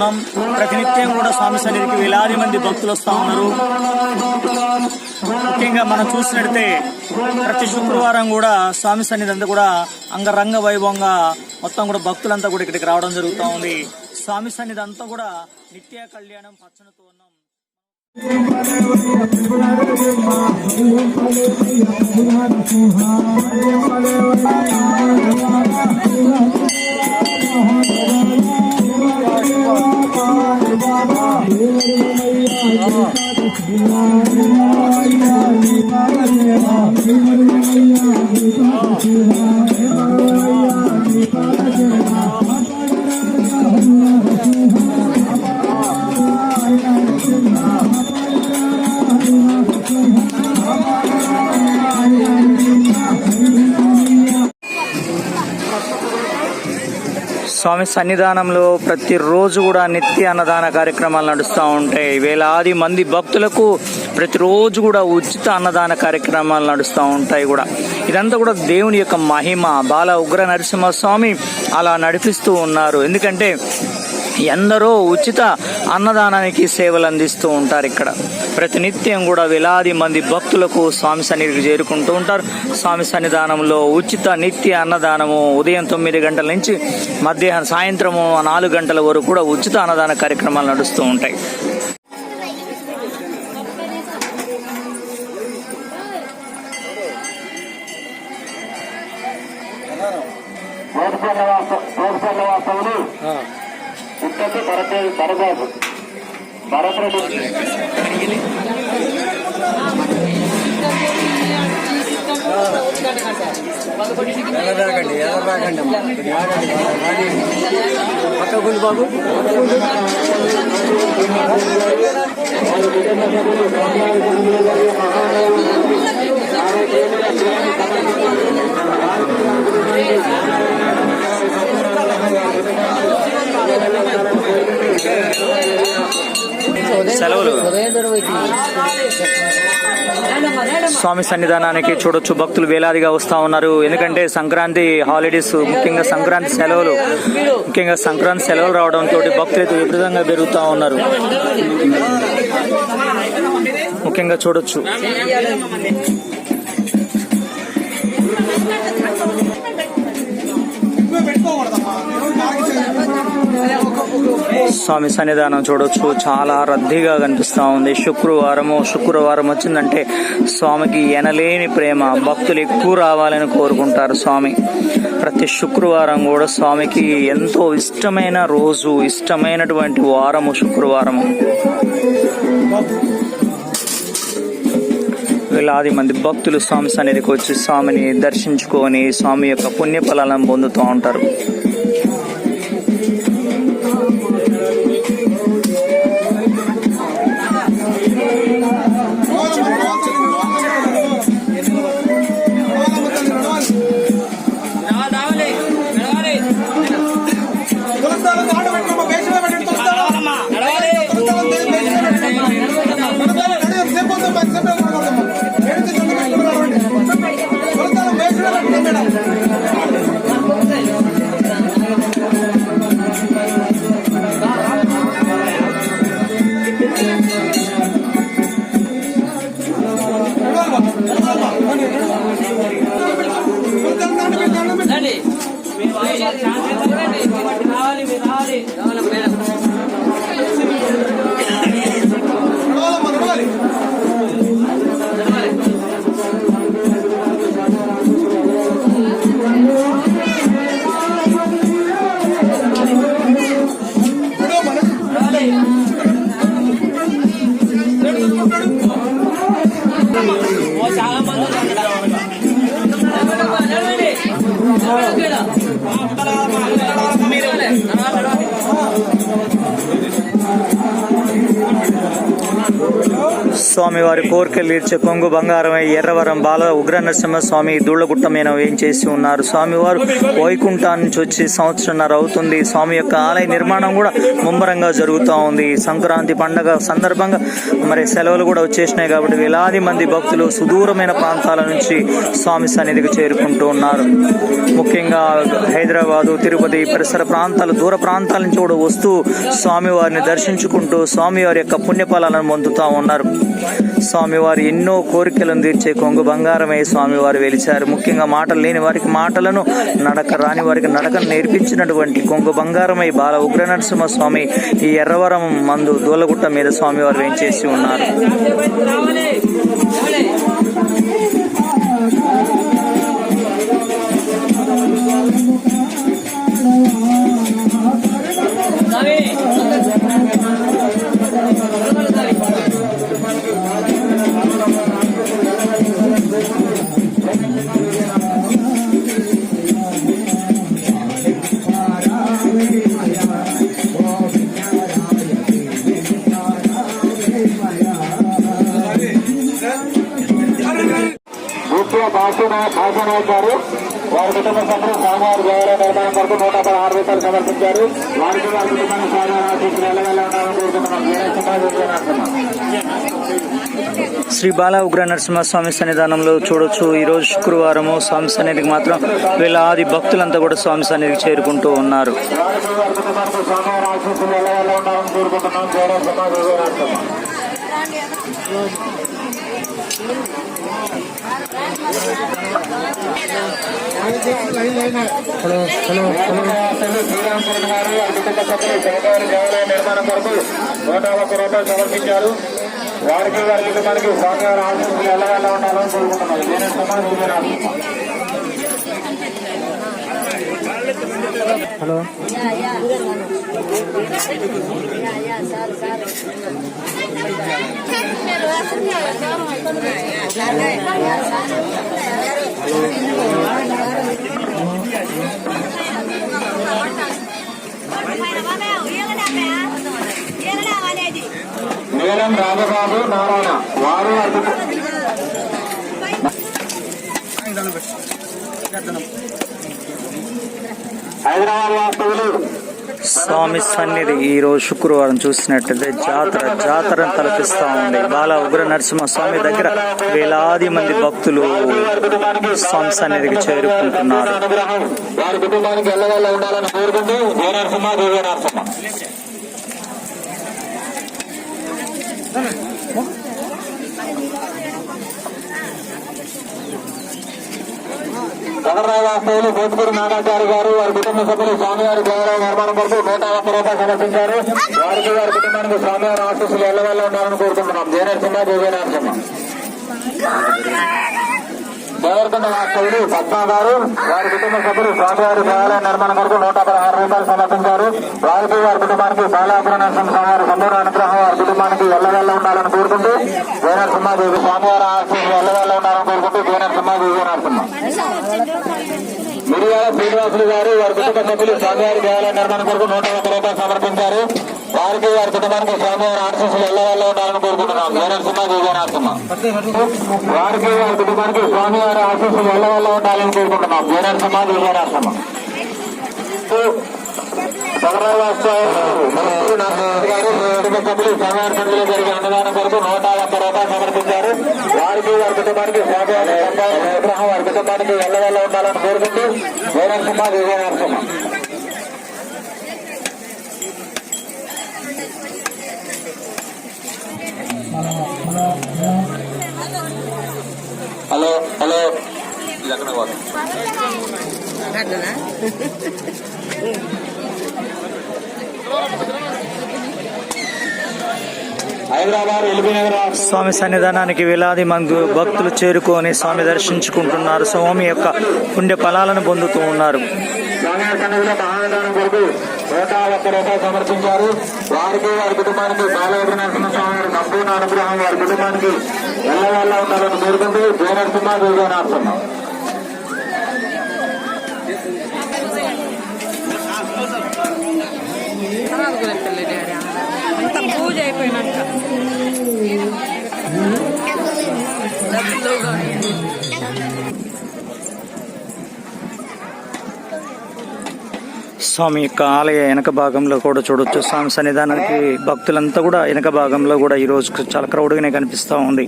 ఉన్నాం. ప్రతినిత్యం కూడా స్వామి సన్నిధికి వేలాది మంది భక్తులు వస్తూ ఉన్నారు. ముఖ్యంగా మనం చూసినట్టే ప్రతి శుక్రవారం కూడా స్వామి సన్నిధి అంతా కూడా అంగరంగ వైభవంగా మొత్తం కూడా భక్తులంతా కూడా ఇక్కడికి రావడం జరుగుతూ ఉంది. స్వామి సన్నిధి అంతా కూడా నిత్య కళ్యాణం పచ్చనతో ఉన్నాం. స్వామి సన్నిధానంలో ప్రతిరోజు కూడా నిత్య అన్నదాన కార్యక్రమాలు నడుస్తూ ఉంటాయి వేలాది మంది భక్తులకు ప్రతిరోజు కూడా ఉచిత అన్నదాన కార్యక్రమాలు నడుస్తూ ఉంటాయి కూడా. ఇదంతా కూడా దేవుని యొక్క మహిమ. బాల ఉగ్ర నరసింహస్వామి అలా నడిపిస్తూ ఉన్నారు. ఎందుకంటే ఎందరో ఉచిత అన్నదానానికి సేవలు అందిస్తూ ఉంటారు ఇక్కడ. ప్రతినిత్యం కూడా వేలాది మంది భక్తులకు స్వామి సన్నిధికి చేరుకుంటూ ఉంటారు. స్వామి సన్నిధానంలో ఉచిత నిత్య అన్నదానము ఉదయం తొమ్మిది గంటల నుంచి మధ్యాహ్నం సాయంత్రము నాలుగు గంటల వరకు కూడా ఉచిత అన్నదాన కార్యక్రమాలు నడుస్తూ ఉంటాయి. వాస్తవులు. ఇక్కడి భరత భరబాబు భరతరెడ్డి ఎలాగండి ఎలా రాకండి అమ్మా కొద్దిగా ఆగండి. సెలవులు. స్వామి సన్నిధానానికి చూడొచ్చు. భక్తులు వేలాదిగా వస్తూ ఉన్నారు. ఎందుకంటే సంక్రాంతి హాలిడేస్ ముఖ్యంగా సంక్రాంతి సెలవులు. ముఖ్యంగా సంక్రాంతి సెలవులు రావడంతో భక్తులు అయితే విపరీతంగా పెరుగుతా ఉన్నారు. ముఖ్యంగా చూడొచ్చు. స్వామి సన్నిధానం చూడొచ్చు. చాలా రద్దీగా కనిపిస్తూ ఉంది. శుక్రవారము శుక్రవారం వచ్చిందంటే స్వామికి ఎనలేని ప్రేమ. భక్తులు ఎక్కువ రావాలని కోరుకుంటారు స్వామి. ప్రతి శుక్రవారం కూడా స్వామికి ఎంతో ఇష్టమైన రోజు ఇష్టమైనటువంటి వారము శుక్రవారము. వేలాది మంది భక్తులు స్వామి సన్నిధికి వచ్చి స్వామిని దర్శించుకొని స్వామి యొక్క పుణ్యఫలాలను పొందుతూ ఉంటారు. 还是对的。స్వామివారి కోరికలు తీర్చే కొంగు బంగారమై ఎర్రవరం బాల ఉగ్ర నరసింహ స్వామి దూళ్ళగుట్ట ఏం చేసి ఉన్నారు. స్వామివారు వైకుంఠా నుంచి వచ్చి సంవత్సరంన్నర అవుతుంది. స్వామి యొక్క ఆలయ నిర్మాణం కూడా ముమ్మరంగా జరుగుతూ ఉంది. సంక్రాంతి పండగ సందర్భంగా మరి సెలవులు కూడా వచ్చేసినాయి కాబట్టి వేలాది మంది భక్తులు సుదూరమైన ప్రాంతాల నుంచి స్వామి సన్నిధికి చేరుకుంటూ ఉన్నారు. ముఖ్యంగా హైదరాబాదు తిరుపతి పరిసర ప్రాంతాలు దూర ప్రాంతాల నుంచి కూడా వస్తూ స్వామివారిని దర్శించుకుంటూ స్వామివారి యొక్క పుణ్యఫలాలను పొందుతూ ఉన్నారు. స్వామివారు ఎన్నో కోరికలను తీర్చే కొంగు బంగారమై స్వామివారు వెలిచారు. ముఖ్యంగా మాటలు లేని వారికి మాటలను నడక రాని వారికి నడకను నేర్పించినటువంటి కొంగు బంగారమై బాల ఉగ్ర నరసింహ స్వామి ఈ ఎర్రవరం మందు దూలగుట్ట మీద స్వామివారు వేయించేసి ఉన్నారు. గారు. వారి కుటుంబ సభ్యులు స్వామివారి దేవాలయ నిర్మాణం కొరకు నూట పదహారు రూపాయలు సమర్పించారు. వారికి వారి కుటుంబాన్ని స్వామివారి ఆశీస్సులు ఎల్లవెల్ల ఉండాలని కోరుకుంటున్నాం. నేనే సమాజం శ్రీ బాల ఉగ్ర నరసింహస్వామి సన్నిధానంలో చూడొచ్చు. ఈ రోజు శుక్రవారము స్వామి సన్నిధికి మాత్రం వేలాది భక్తులంతా కూడా స్వామి సన్నిధికి చేరుకుంటూ ఉన్నారు. హలో హలో స్వామివారి ఆశీస్సులు గారు సభ్యులు దేవాలయ నిర్మాణం కొరకు నూట ఒక్క రూపాయలు సమర్పించారు వారికి వారి కుటుంబానికి స్వామివారి ఆశీస్సులు ఎలా ఉండాలని కోరుకుంటున్నాం నేనే సమాజం నీలం రాజబాబు నారాయణ వారు వారి కుటుంబ- హైదరాబాద్ వాస్తవులు స్వామి సన్నిధి ఈ రోజు శుక్రవారం చూసినట్లయితే జాతర జాతర తలపిస్తా ఉంది. బాల ఉగ్ర నరసింహ స్వామి దగ్గర వేలాది మంది భక్తులు స్వామి సన్నిధికి చేరుకుంటున్నారు. కుటుంబానికి ఉండాలని కోరుకుంటూ జయ భోజ్పూర్ నాగాచారి గారు వారి కుటుంబ సభ్యులు స్వామివారి దేవాలయ నిర్మాణం కొరకు నూట ఒక్క రూపాయలు సమర్పించారు. వారికి వారి కుటుంబానికి స్వామివారి ఆశీస్సులు ఎల్లవల్ల ఉండాలని కోరుకుంటున్నాం. జయనరసింహ నరసింహ నరసింహ దేవరకొండ వాస్తవులు పద్మా గారు వారి కుటుంబ సభ్యులు స్వామివారి దేవాలయ నిర్మాణం కొరకు నూట పదహారు రూపాయలు సమర్పించారు. వారికి వారి కుటుంబానికి బాలాపుర నరసింహ స్వామివారి సంపూర్ణ అనుగ్రహం వారి కుటుంబానికి ఎల్లవెల్ల ఉండాలని కోరుకుంటూ జయ స్వామివారి ఆశీస్సులు ఎల్లవెల్ల ఉండాలని కోరుకుంటూ జయ నరసింహ. మిరియాల శ్రీనివాసులు గారు వారి కుటుంబ సభ్యులు స్వామివారి దేవాలయ నిర్మాణం కొరకు నూట ఒక్క రూపాయలు సమర్పించారు. భారతీయ వారి కుటుంబానికి స్వామివారి ఆశీస్సులు ఎల్లవెల్ల ఉండాలని కోరుకుంటున్నాం. జయ నరసింహ భారతీయ నరసింహ వారి కుటుంబానికి స్వామివారి ఆశీస్సులు ఎల్లవెల్ల ఉండాలని కోరుకుంటున్నాం. జయ నరసింహ జయ సభ్యులు స్వామివారి సన్నిధిలో జరిగే అన్నదానం కొరకు నూట ఒక్క రూపాయలు సమర్పించారు వారికి వారి కుటుంబానికి స్వామివారి వారి కుటుంబానికి ఎల్లవెల్ల ఉండాలని కోరుకుంటూ జయ నరసింహ హలో హలో. ఇది స్వామి సన్నిధానానికి వేలాది మంది భక్తులు చేరుకొని స్వామి దర్శించుకుంటున్నారు. స్వామి యొక్క పుణ్య ఫలాలను పొందుతూ ఉన్నారు. స్వామివారి నూట ఒక్క రూపాయలు సమర్పించారు. వారికి వారి కుటుంబానికి బాలవద్ర స్వామి గారి సంపూర్ణ అనుగ్రహం వారి కుటుంబానికి ఎల్లవల్ల ఉండాలని కోరుకుంటూ జయ నరసింహ జయ నరసింహ అంత పూజ అయిపోయినాక. స్వామి యొక్క ఆలయ వెనక భాగంలో కూడా చూడొచ్చు. స్వామి సన్నిధానానికి భక్తులంతా కూడా వెనక భాగంలో కూడా ఈ రోజు చాలా క్రౌడ్గానే కనిపిస్తూ ఉంది.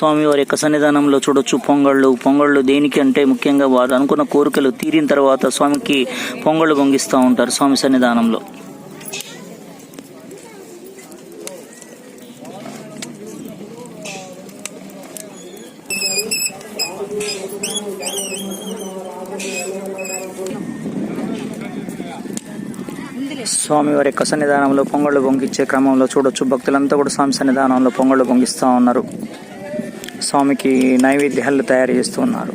స్వామి వారి యొక్క సన్నిధానంలో చూడొచ్చు. పొంగళ్ళు పొంగళ్ళు దేనికి అంటే ముఖ్యంగా వారు అనుకున్న కోరికలు తీరిన తర్వాత స్వామికి పొంగళ్ళు పొంగిస్తూ ఉంటారు స్వామి సన్నిధానంలో. స్వామివారి యొక్క సన్నిధానంలో పొంగళ్ళు పొంగిచ్చే క్రమంలో చూడొచ్చు. భక్తులంతా కూడా స్వామి సన్నిధానంలో పొంగళ్ళు పొంగిస్తూ ఉన్నారు. స్వామికి నైవేద్యాలు తయారు చేస్తూ ఉన్నారు.